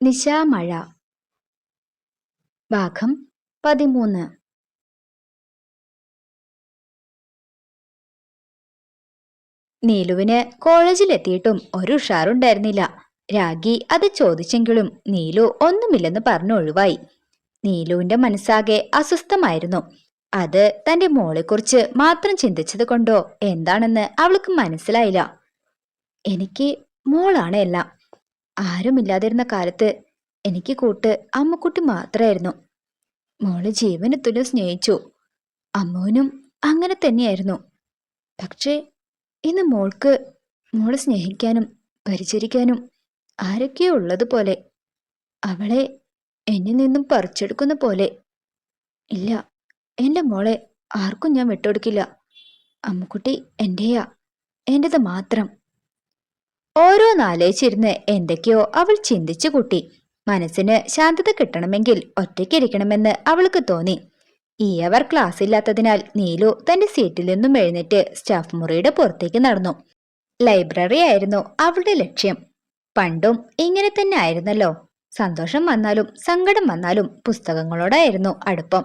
നിശാമഴ. ഭാഗം പതിമൂന്ന്. നീലുവിന് കോളേജിലെത്തിയിട്ടും ഒരു ഉഷാറുണ്ടായിരുന്നില്ല. രാഗി അത് ചോദിച്ചെങ്കിലും നീലു ഒന്നുമില്ലെന്ന് പറഞ്ഞു ഒഴിവായി. നീലുവിന്റെ മനസ്സാകെ അസ്വസ്ഥമായിരുന്നു. അത് തന്റെ മോളെക്കുറിച്ച് മാത്രം ചിന്തിച്ചത് കൊണ്ടോ എന്താണെന്ന് അവൾക്ക് മനസ്സിലായില്ല. എനിക്ക് മോളാണ് എല്ലാം. ആരുമില്ലാതിരുന്ന കാലത്ത് എനിക്ക് കൂട്ട് അമ്മക്കുട്ടി മാത്രമായിരുന്നു മോൾ ജീവന് സ്നേഹിച്ചു. അമ്മുവിനും അങ്ങനെ തന്നെയായിരുന്നു. പക്ഷേ ഇന്ന് മോൾക്ക് മോളെ സ്നേഹിക്കാനും പരിചരിക്കാനും ആരൊക്കെയോ ഉള്ളതുപോലെ അവളെ എന്നിൽ നിന്നും പറിച്ചെടുക്കുന്ന പോലെ. ഇല്ല എന്റെ മോളെ ആർക്കും ഞാൻ വിട്ടുകൊടുക്കില്ല അമ്മക്കുട്ടി എന്റെയാ എന്റെത് മാത്രം. ഓരോന്നാലോചിച്ചിരുന്ന് എന്തൊക്കെയോ അവൾ ചിന്തിച്ചു കൂട്ടി. മനസ്സിന് ശാന്തത കിട്ടണമെങ്കിൽ ഒറ്റയ്ക്കിരിക്കണമെന്ന് അവൾക്ക് തോന്നി. ഈ അവർ ക്ലാസ് ഇല്ലാത്തതിനാൽ നീലു തന്റെ സീറ്റിൽ നിന്നും എഴുന്നേറ്റ് സ്റ്റാഫ് മുറിയുടെ പുറത്തേക്ക് നടന്നു. ലൈബ്രറി ആയിരുന്നു അവളുടെ ലക്ഷ്യം. പണ്ടും ഇങ്ങനെ തന്നെ ആയിരുന്നല്ലോ. സന്തോഷം വന്നാലും സങ്കടം വന്നാലും പുസ്തകങ്ങളോടായിരുന്നു അടുപ്പം.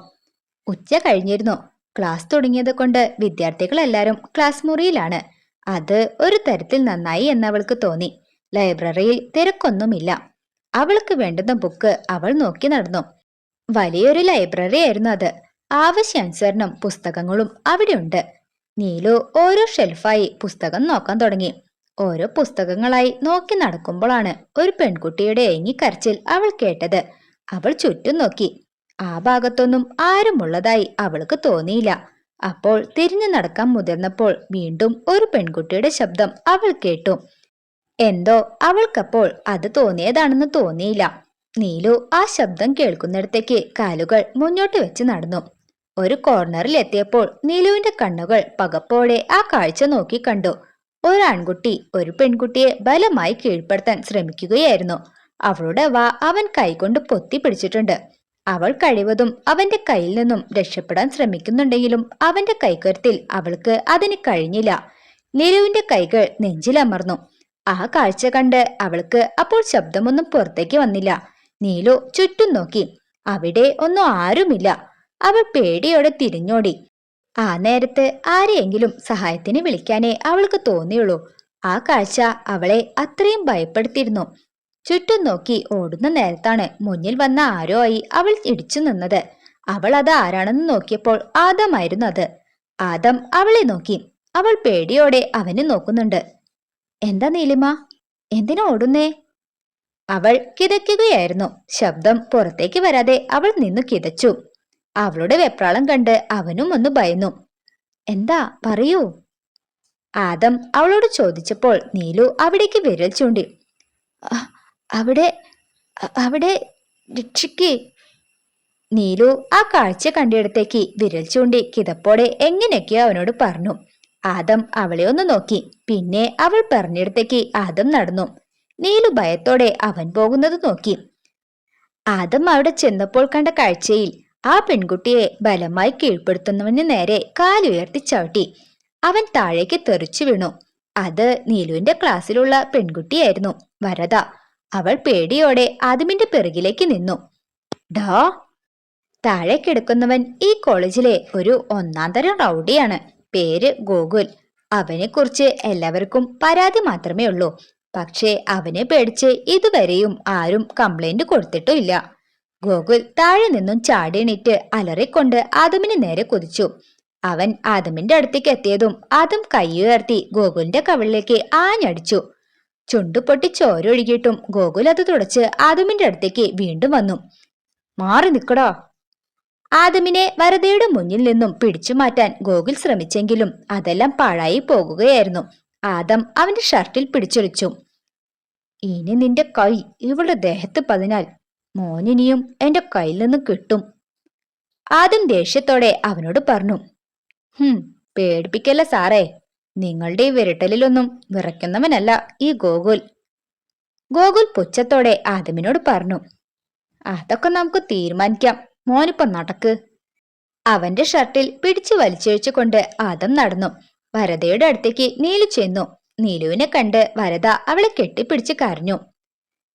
ഉച്ച കഴിഞ്ഞിരുന്നു. ക്ലാസ് തുടങ്ങിയത് കൊണ്ട് വിദ്യാർത്ഥികളെല്ലാരും ക്ലാസ് മുറിയിലാണ്. അത് ഒരു തരത്തിൽ നന്നായി എന്നവൾക്ക് തോന്നി. ലൈബ്രറിയിൽ തിരക്കൊന്നുമില്ല. അവൾക്ക് വേണ്ടുന്ന ബുക്ക് അവൾ നോക്കി നടന്നു. വലിയൊരു ലൈബ്രറി ആയിരുന്നു അത്. ആവശ്യാനുസരണം പുസ്തകങ്ങളും അവിടെയുണ്ട്. നീലു ഓരോ ഷെൽഫായി പുസ്തകം നോക്കാൻ തുടങ്ങി. ഓരോ പുസ്തകങ്ങളായി നോക്കി നടക്കുമ്പോഴാണ് ഒരു പെൺകുട്ടിയുടെ ഏങ്ങിക്കരച്ചിൽ അവൾ കേട്ടത്. അവൾ ചുറ്റും നോക്കി. ആ ഭാഗത്തൊന്നും ആരുമുള്ളതായി അവൾക്ക് തോന്നിയില്ല. അപ്പോൾ തിരിഞ്ഞു നടക്കാൻ മുതിർന്നപ്പോൾ വീണ്ടും ഒരു പെൺകുട്ടിയുടെ ശബ്ദം അവൾ കേട്ടു. എന്തോ അവൾക്കപ്പോൾ അത് തോന്നിയതാണെന്ന് തോന്നിയില്ല. നീലു ആ ശബ്ദം കേൾക്കുന്നിടത്തേക്ക് കാലുകൾ മുന്നോട്ട് വെച്ച് നടന്നു. ഒരു കോർണറിൽ എത്തിയപ്പോൾ നീലുവിന്റെ കണ്ണുകൾ പകപ്പോടെ ആ കാഴ്ച നോക്കി കണ്ടു. ഒരു ആൺകുട്ടി ഒരു പെൺകുട്ടിയെ ബലമായി കീഴ്പ്പെടുത്താൻ ശ്രമിക്കുകയായിരുന്നു. അവളുടെ വാ അവൻ കൈകൊണ്ട് പൊത്തി പിടിച്ചിട്ടുണ്ട്. അവൾ കഴിവതും അവന്റെ കയ്യിൽ നിന്നും രക്ഷപ്പെടാൻ ശ്രമിക്കുന്നുണ്ടെങ്കിലും അവന്റെ കൈകരുത്തിൽ അവൾക്ക് അതിന് കഴിഞ്ഞില്ല. നിരുവിന്റെ കൈകൾ നെഞ്ചിലമർന്നു ആ കാഴ്ച കണ്ട് അവൾക്ക് അപ്പോൾ ശബ്ദമൊന്നും പുറത്തേക്ക് വന്നില്ല. നീലു ചുറ്റും നോക്കി. അവിടെ ഒന്നും ആരുമില്ല. അവൾ പേടിയോടെ തിരിഞ്ഞോടി. ആ നേരത്ത് ആരെയെങ്കിലും സഹായത്തിന് വിളിക്കാനേ അവൾക്ക് തോന്നിയുള്ളൂ. ആ കാഴ്ച അവളെ അത്രയും ഭയപ്പെടുത്തിയിരുന്നു. ചുറ്റും നോക്കി ഓടുന്ന നേരത്താണ് മുന്നിൽ വന്ന ആരോ ആയി അവൾ ഇടിച്ചു നിന്നത്. അവൾ അത് ആരാണെന്ന് നോക്കിയപ്പോൾ ആദമായിരുന്നു അത്. ആദം അവളെ നോക്കി. അവൾ പേടിയോടെ അവനെ നോക്കുന്നുണ്ട്. എന്താ നീലിമ? എന്തിനാ ഓടുന്നേ? അവൾ കിതയ്ക്കുകയായിരുന്നു. ശബ്ദം പുറത്തേക്ക് വരാതെ അവൾ നിന്നു കിതച്ചു. അവളുടെ വെപ്രാളം കണ്ട് അവനും ഒന്ന് ഭയന്നു. എന്താ? പറയൂ. ആദം അവളോട് ചോദിച്ചപ്പോൾ നീലു അവിടേക്ക് വിരൽ ചൂണ്ടി അവിടെ അവിടെ രക്ഷിക്ക്. നീലു ആ കാഴ്ച കണ്ടിടത്തേക്ക് വിരൽ ചൂണ്ടി കിതപ്പോടെ എങ്ങനെയൊക്കെയോ അവനോട് പറഞ്ഞു. ആദം അവളെ ഒന്ന് നോക്കി. പിന്നെ അവൾ പറഞ്ഞിടത്തേക്ക് ആദം നടന്നു. നീലു ഭയത്തോടെ അവൻ പോകുന്നത് നോക്കി. ആദം അവിടെ ചെന്നപ്പോൾ കണ്ട കാഴ്ചയിൽ ആ പെൺകുട്ടിയെ ബലമായി കീഴ്പ്പെടുത്തുന്നവന് നേരെ കാലുയർത്തി ചവിട്ടി. അവൻ താഴേക്ക് തെറിച്ചു വീണു. അത് നീലുവിന്റെ ക്ലാസ്സിലുള്ള പെൺകുട്ടിയായിരുന്നു. വരദ അവൾ പേടിയോടെ ആദിമിന്റെ പിറകിലേക്ക് നിന്നു. ഡോ താഴെ കിടക്കുന്നവൻ ഈ കോളേജിലെ ഒരു ഒന്നാം തരം റൗഡിയാണ്. പേര് ഗോകുൽ. അവനെക്കുറിച്ച് എല്ലാവർക്കും പരാതി മാത്രമേ ഉള്ളൂ. പക്ഷേ അവനെ പേടിച്ച് ഇതുവരെയും ആരും കംപ്ലൈന്റ് കൊടുത്തിട്ടുമില്ല. ഗോകുൽ താഴെ നിന്നും ചാടിയണിറ്റ് അലറിക്കൊണ്ട് ആദമിന് നേരെ കുതിച്ചു. അവൻ ആദമിന്റെ അടുത്തേക്ക് എത്തിയതും ആദം കൈയുയർത്തി ഗോകുലിന്റെ കവിളിലേക്ക് ആഞ്ഞടിച്ചു. ചുണ്ടുപൊട്ടി ചോരൊഴുകിയിട്ടും ഗോകുൽ അത് തുടച്ച് ആദമിന്റെ അടുത്തേക്ക് വീണ്ടും വന്നു. മാറി നിക്കടോ ആദമിനെ വരതയുടെ മുന്നിൽ നിന്നും പിടിച്ചു മാറ്റാൻ ഗോകുൽ ശ്രമിച്ചെങ്കിലും അതെല്ലാം പാഴായി പോകുകയായിരുന്നു. ആദം അവന്റെ ഷർട്ടിൽ പിടിച്ചൊളിച്ചു. ഇനി നിന്റെ കൈ ഇവളുടെ ദേഹത്ത് പതിനാൽ മോനിനിയും എന്റെ കയ്യിൽ നിന്ന് കിട്ടും. ആദം ദേഷ്യത്തോടെ അവനോട് പറഞ്ഞു. ഹും പേടിപ്പിക്കല്ല സാറേ. നിങ്ങളുടെ ഈ വിരട്ടലിലൊന്നും വിറയ്ക്കുന്നവനല്ല ഈ ഗോകുൽ. ഗോകുൽ പുച്ഛത്തോടെ ആദമിനോട് പറഞ്ഞു അതൊക്കെ നമുക്ക് തീരുമാനിക്കാം. മോനിപ്പൊ നടക്ക്. അവന്റെ ഷർട്ടിൽ പിടിച്ചു വലിച്ചഴിച്ചുകൊണ്ട് ആദം നടന്നു. വരദയുടെ അടുത്തേക്ക് നീലു ചെന്നു. നീലുവിനെ കണ്ട് വരദ അവളെ കെട്ടിപ്പിടിച്ച് കരഞ്ഞു.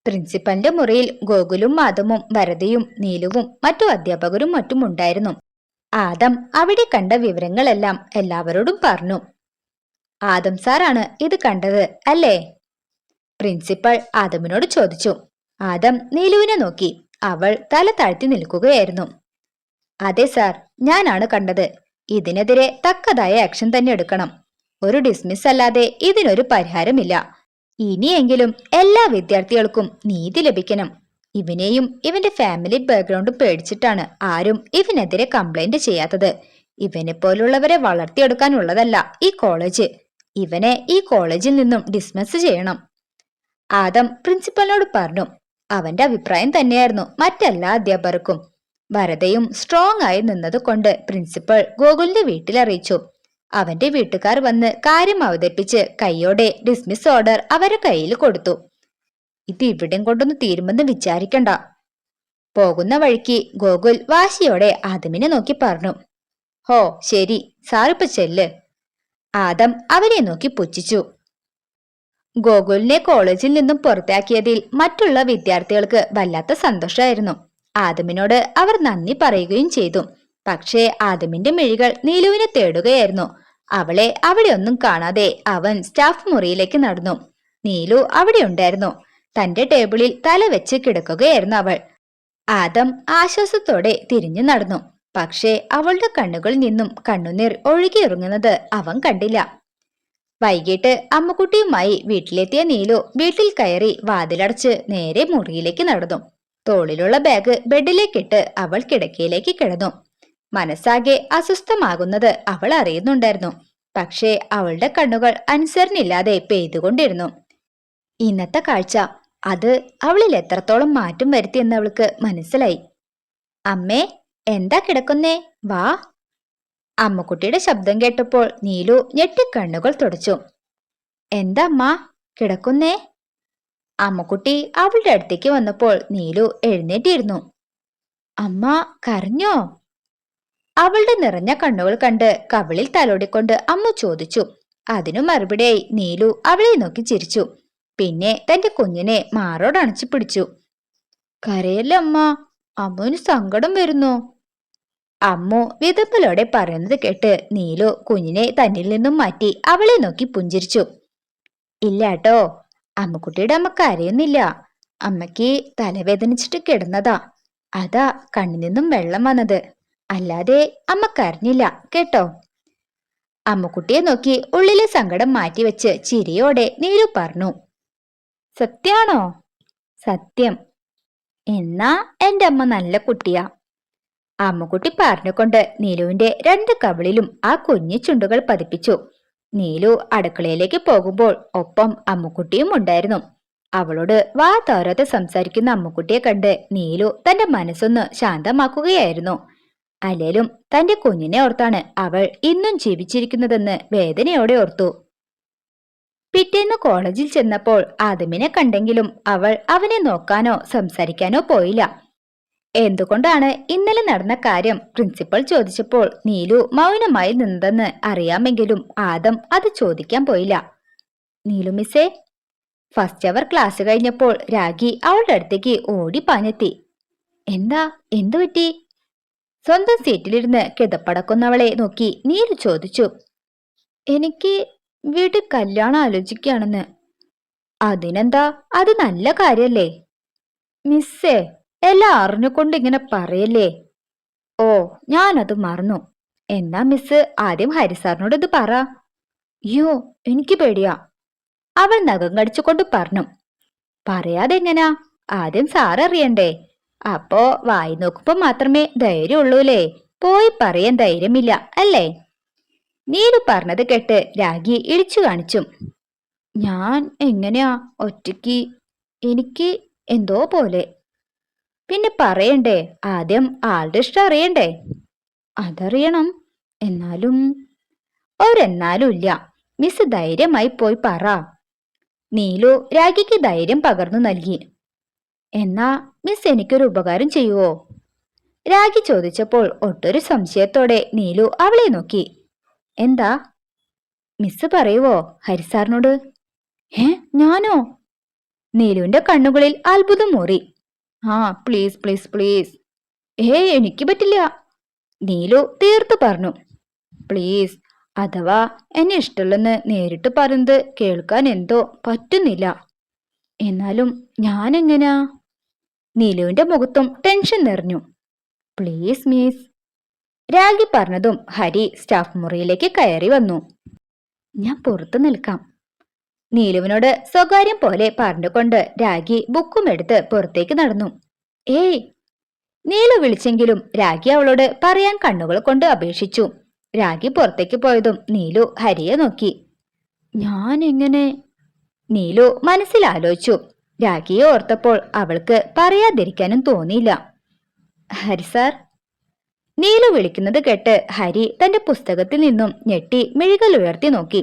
പ്രിൻസിപ്പലിന്റെ മുറിയിൽ ഗോകുലും മാധവും വരതയും നീലുവും മറ്റു അധ്യാപകരും മറ്റും ഉണ്ടായിരുന്നു ആദം അവിടെ കണ്ട വിവരങ്ങളെല്ലാം എല്ലാവരോടും പറഞ്ഞു. ആദം സാറാണ് ഇത് കണ്ടത് അല്ലേ? പ്രിൻസിപ്പൾ ആദമിനോട് ചോദിച്ചു. ആദം നീലുവിനെ നോക്കി. അവൾ തല താഴ്ത്തി നിൽക്കുകയായിരുന്നു. അതെ സാർ ഞാനാണ് കണ്ടത്. ഇതിനെതിരെ തക്കതായ ആക്ഷൻ തന്നെ എടുക്കണം. ഒരു ഡിസ്മിസ് അല്ലാതെ ഇതിനൊരു പരിഹാരമില്ല. ഇനിയെങ്കിലും എല്ലാ വിദ്യാർത്ഥികൾക്കും നീതി ലഭിക്കണം. ഇവനെയും ഇവന്റെ ഫാമിലി ബാക്ക്ഗ്രൗണ്ടും പേടിച്ചിട്ടാണ് ആരും ഇവനെതിരെ കംപ്ലൈന്റ് ചെയ്യാത്തത്. ഇവനെ പോലുള്ളവരെ വളർത്തിയെടുക്കാനുള്ളതല്ല ഈ കോളേജ്. ഇവനെ ഈ കോളേജിൽ നിന്നും ഡിസ്മിസ് ചെയ്യണം. ആദം പ്രിൻസിപ്പലിനോട് പറഞ്ഞു അവന്റെ അഭിപ്രായം തന്നെയായിരുന്നു മറ്റെല്ലാ അധ്യാപകർക്കും. വരതയും സ്ട്രോങ് ആയി നിന്നത് കൊണ്ട് പ്രിൻസിപ്പൽ ഗോകുലിന്റെ വീട്ടിൽ അറിയിച്ചു. അവന്റെ വീട്ടുകാർ വന്ന് കാര്യം അവതരിപ്പിച്ച് കൈയോടെ ഡിസ്മിസ് ഓർഡർ അവരെ കയ്യിൽ കൊടുത്തു. ഇത് ഇവിടെയും കൊണ്ടൊന്ന് തീരുമെന്ന് വിചാരിക്കണ്ട. പോകുന്ന വഴിക്ക് ഗോകുൽ വാശിയോടെ ആദമിനെ നോക്കി പറഞ്ഞു ഹോ ശരി സാറിപ്പ ചെല്ല്. ആദം അവനെ നോക്കി പുച്ഛിച്ചു. ഗോകുലിനെ കോളേജിൽ നിന്നും പുറത്താക്കിയതിൽ മറ്റുള്ള വിദ്യാർത്ഥികൾക്ക് വല്ലാത്ത സന്തോഷമായിരുന്നു ആദമിനോട് അവർ നന്ദി പറയുകയും ചെയ്തു. പക്ഷേ ആദമിന്റെ മിഴികൾ നീലുവിനെ തേടുകയായിരുന്നു. അവളെ അവിടെ ഒന്നും കാണാതെ അവൻ സ്റ്റാഫ് മുറിയിലേക്ക് നടന്നു. നീലു അവിടെ ഉണ്ടായിരുന്നു. തന്റെ ടേബിളിൽ തല വെച്ച് കിടക്കുകയായിരുന്നു അവൾ. ആദം ആശ്വാസത്തോടെ തിരിഞ്ഞു നടന്നു. പക്ഷേ അവളുടെ കണ്ണുകളിൽ നിന്നും കണ്ണുനീർ ഒഴുകിയിറങ്ങുന്നത് അവൻ കണ്ടില്ല. വൈകിട്ട് അമ്മക്കുട്ടിയുമായി വീട്ടിലെത്തിയ നീലു വീട്ടിൽ കയറി വാതിലടച്ച് നേരെ മുറിയിലേക്ക് നടന്നു. തോളിലുള്ള ബാഗ് ബെഡിലേക്കിട്ട് അവൾ കിടക്കയിലേക്ക് കിടന്നു. മനസ്സാകെ അസ്വസ്ഥമാകുന്നത് അവൾ അറിയുന്നുണ്ടായിരുന്നു. പക്ഷേ അവളുടെ കണ്ണുകൾ അനുസരണില്ലാതെ പെയ്തുകൊണ്ടിരുന്നു. ഇന്നത്തെ കാഴ്ച അത് അവളിൽ എത്രത്തോളം മാറ്റം വരുത്തിയെന്ന് അവൾക്ക് മനസ്സിലായി. അമ്മേ എന്താ കിടക്കുന്നേ? വാ. അമ്മക്കുട്ടിയുടെ ശബ്ദം കേട്ടപ്പോൾ നീലു ഞെട്ടിക്കണ്ണുകൾ തുടച്ചു. എന്താ അമ്മ കിടക്കുന്നേ? അമ്മക്കുട്ടി അവളുടെ അടുത്തേക്ക് വന്നപ്പോൾ നീലു എഴുന്നേറ്റിരുന്നു. അമ്മ കരഞ്ഞോ? അവളുടെ നിറഞ്ഞ കണ്ണുകൾ കണ്ട് കവിളിൽ തലോടിക്കൊണ്ട് അമ്മ ചോദിച്ചു. അതിനു മറുപടിയായി നീലു അവളെ നോക്കി ചിരിച്ചു. പിന്നെ തന്റെ കുഞ്ഞിനെ മാറോടണച്ചു പിടിച്ചു. കരയല്ല അമ്മ? അമ്മുവിന് സങ്കടം വരുന്നു. അമ്മു വിതപ്പലോടെ പറയുന്നത് കേട്ട് നീലു കുഞ്ഞിനെ തന്നിൽ നിന്നും മാറ്റി അവളെ നോക്കി പുഞ്ചിരിച്ചു. ഇല്ലാട്ടോ അമ്മക്കുട്ടിയുടെ അമ്മ കരയുന്നില്ല അമ്മയ്ക്ക് തലവേദനിച്ചിട്ട് കിടന്നതാ. അതാ കണ്ണിൽ നിന്നും വെള്ളം വന്നത്. അല്ലാതെ അമ്മ കരഞ്ഞില്ല കേട്ടോ? അമ്മക്കുട്ടിയെ നോക്കി ഉള്ളിലെ സങ്കടം മാറ്റിവെച്ച് ചിരിയോടെ നീലു പറഞ്ഞു. സത്യാണോ? സത്യം. എന്നാ എന്റെ അമ്മ നല്ല കുട്ടിയാ. അമ്മക്കുട്ടി പറഞ്ഞുകൊണ്ട് നീലുവിന്റെ രണ്ട് കവിളിലും ആ കുഞ്ഞു ചുണ്ടുകൾ പതിപ്പിച്ചു. നീലു അടുക്കളയിലേക്ക് പോകുമ്പോൾ ഒപ്പം അമ്മുക്കുട്ടിയും ഉണ്ടായിരുന്നു. അവളോട് വാ തോരാതെ സംസാരിക്കുന്ന അമ്മുക്കുട്ടിയെ കണ്ട് നീലു തന്റെ മനസ്സൊന്ന് ശാന്തമാക്കുകയായിരുന്നു. അല്ലേലും തന്റെ കുഞ്ഞിനെ ഓർത്താണ് അവൾ ഇന്നും ജീവിച്ചിരിക്കുന്നതെന്ന് വേദനയോടെ ഓർത്തു. പിറ്റേന്ന് കോളേജിൽ ചെന്നപ്പോൾ ആദമിനെ കണ്ടെങ്കിലും അവൾ അവനെ നോക്കാനോ സംസാരിക്കാനോ പോയില്ല. എന്തുകൊണ്ടാണ് ഇന്നലെ നടന്ന കാര്യം? പ്രിൻസിപ്പൽ ചോദിച്ചപ്പോൾ നീലു മൗനമായി നിന്നതെന്ന് അറിയാമെങ്കിലും ആദം അത് ചോദിക്കാൻ പോയില്ല. നീലു മിസ്സേ ഫസ്റ്റ് അവർ ക്ലാസ് കഴിഞ്ഞപ്പോൾ രാഗി അവളുടെ അടുത്തേക്ക് ഓടി പാഞ്ഞെത്തി. എന്താ? എന്തു പറ്റി? സ്വന്തം സീറ്റിലിരുന്ന് കിതപ്പടക്കുന്നവളെ നോക്കി നീലു ചോദിച്ചു. എനിക്ക് വീട്ടിൽ കല്യാണം ആലോചിക്കുകയാണെന്ന്. അതിനെന്താ? അത് നല്ല കാര്യല്ലേ? മിസ്സേ എല്ലാം അറിഞ്ഞുകൊണ്ട് ഇങ്ങനെ പറയല്ലേ? ഓ ഞാനത് മറന്നു. എന്നാ മിസ് ആദ്യം ഹരിസാറിനോട് ഇത് പറ. അയ്യോ എനിക്ക് പേടിയാ. അവൾ നഖം കടിച്ചുകൊണ്ട് പറഞ്ഞു. പറയാതെ എങ്ങനാ? ആദ്യം സാർ അറിയണ്ടേ. അപ്പോ വായി നോക്കുമ്പോ മാത്രമേ ധൈര്യമുള്ളൂലേ പോയി പറയാൻ ധൈര്യമില്ല അല്ലേ? നീനു പറഞ്ഞത് കേട്ട് രാഗി ഇടിച്ചു കാണിച്ചു. ഞാൻ എങ്ങനെയാ ഒറ്റയ്ക്ക്? എനിക്ക് എന്തോ പോലെ. പിന്നെ പറയണ്ടേ ആദ്യം ആളുടെ ഇഷ്ടം അറിയണ്ടേ? അതറിയണം. എന്നാലും? ഒരെന്നാലും ഇല്ല. മിസ് ധൈര്യമായി പോയി പറ. നീലു രാഖിക്ക് ധൈര്യം പകർന്നു നൽകി. എന്നാ മിസ് എനിക്കൊരു ഉപകാരം ചെയ്യുവോ? രാഖി ചോദിച്ചപ്പോൾ ഒട്ടൊരു സംശയത്തോടെ നീലു അവളെ നോക്കി. എന്താ? മിസ് പറയുവോ ഹരിസാറിനോട്? ഏ ഞാനോ? നീലുവിന്റെ കണ്ണുകളിൽ അത്ഭുതം മൂറി. ആ പ്ലീസ് പ്ലീസ് പ്ലീസ് ഏ എനിക്ക് പറ്റില്ല. നീലു തീർത്തു പറഞ്ഞു. പ്ലീസ് അഥവാ എന്നെ ഇഷ്ടമല്ലെന്ന് നേരിട്ട് പറഞ്ഞത് കേൾക്കാൻ എന്തോ പറ്റുന്നില്ല. എന്നാലും ഞാൻ എങ്ങനാ നീലുവിന്റെ മുഖത്തും ടെൻഷൻ നിറഞ്ഞു. പ്ലീസ് മീസ് രാഗി പറഞ്ഞതും ഹരി സ്റ്റാഫ് മുറിയിലേക്ക് കയറി വന്നു. ഞാൻ പുറത്തു നിൽക്കാം. നീലുവിനോട് സ്വകാര്യം പോലെ പറഞ്ഞുകൊണ്ട് രാഗി ബുക്കും എടുത്ത് പുറത്തേക്ക് നടന്നു. ഏയ് നീലു വിളിച്ചെങ്കിലും രാഗി അവളോട് പറയാൻ കണ്ണുകൾ കൊണ്ട് അപേക്ഷിച്ചു. രാഗി പുറത്തേക്ക് പോയതും നീലു ഹരിയെ നോക്കി. ഞാൻ എങ്ങനെ നീലു മനസ്സിൽ ആലോചിച്ചു രാഗിയെ ഓർത്തപ്പോൾ അവൾക്ക് പറയാതിരിക്കാനും തോന്നിയില്ല. ഹരി സാർ നീലു വിളിക്കുന്നത് കേട്ട് ഹരി തന്റെ പുസ്തകത്തിൽ നിന്നും ഞെട്ടി മിഴികൾ ഉയർത്തി നോക്കി.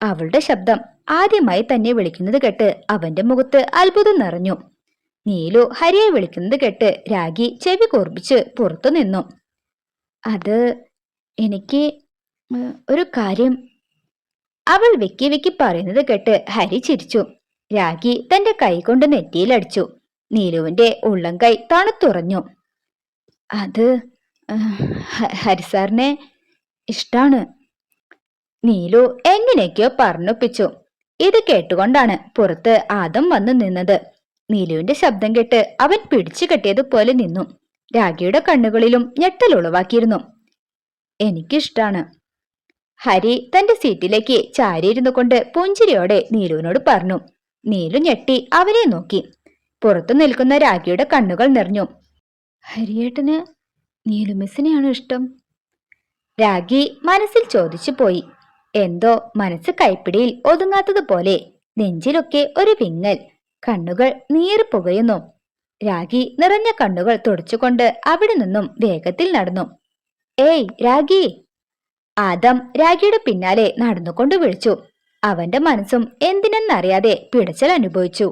അവളുടെ ശബ്ദം ആദ്യമായി തന്നെ വിളിക്കുന്നത് കേട്ട് അവന്റെ മുഖത്ത് അത്ഭുതം നിറഞ്ഞു. നീലു ഹരിയെ വിളിക്കുന്നത് കേട്ട് രാഗി ചെവി കോർപ്പിച്ച് പുറത്തു നിന്നു. അത് എനിക്ക് ഒരു കാര്യം അവൾ വെക്കി വെക്കി പറയുന്നത് കേട്ട് ഹരി ചിരിച്ചു. രാഗി തന്റെ കൈ കൊണ്ട് നെറ്റിയിലടിച്ചു നീലുവിന്റെ ഉള്ളം കൈ തണുത്തുറഞ്ഞു. അത് ഹരിസാറിനെ ഇഷ്ടാണ്. നീലു എങ്ങനെയൊക്കെയോ പറഞ്ഞൊപ്പിച്ചു. ഇത് കേട്ടുകൊണ്ടാണ് പുറത്ത് ആദം വന്നു നിന്നത്. നീലുവിന്റെ ശബ്ദം കേട്ട് അവൻ പിടിച്ചു കെട്ടിയതുപോലെ നിന്നു. രാഗിയുടെ കണ്ണുകളിലും ഞെട്ടൽ ഉളവാക്കിയിരുന്നു. എനിക്കിഷ്ടാണ്. ഹരി തന്റെ സീറ്റിലേക്ക് ചാരിയിരുന്നു കൊണ്ട് പുഞ്ചിരിയോടെ നീലുവിനോട് പറഞ്ഞു. നീലു ഞെട്ടി അവനെ നോക്കി. പുറത്തു നിൽക്കുന്ന രാഗിയുടെ കണ്ണുകൾ നിറഞ്ഞു. ഹരിയേട്ടന് നീലു മിസ്സിനെയാണ് ഇഷ്ടം? രാഗി മനസ്സിൽ ചോദിച്ചു പോയി. എന്തോ മനസ്സ് കൈപ്പിടിയിൽ ഒതുങ്ങാത്തതുപോലെ നെഞ്ചിലൊക്കെ ഒരു വിങ്ങൽ കണ്ണുകൾ നീറി പുകയുന്നു. രാഗി നിറഞ്ഞ കണ്ണുകൾ തുടച്ചുകൊണ്ട് അവിടെ നിന്നും വേഗത്തിൽ നടന്നു. ഏയ് രാഗി! ആദം രാഗിയുടെ പിന്നാലെ നടന്നുകൊണ്ട് വിളിച്ചു. അവന്റെ മനസ്സും എന്തിനെന്നറിയാതെ പിടച്ചൽ അനുഭവിച്ചു.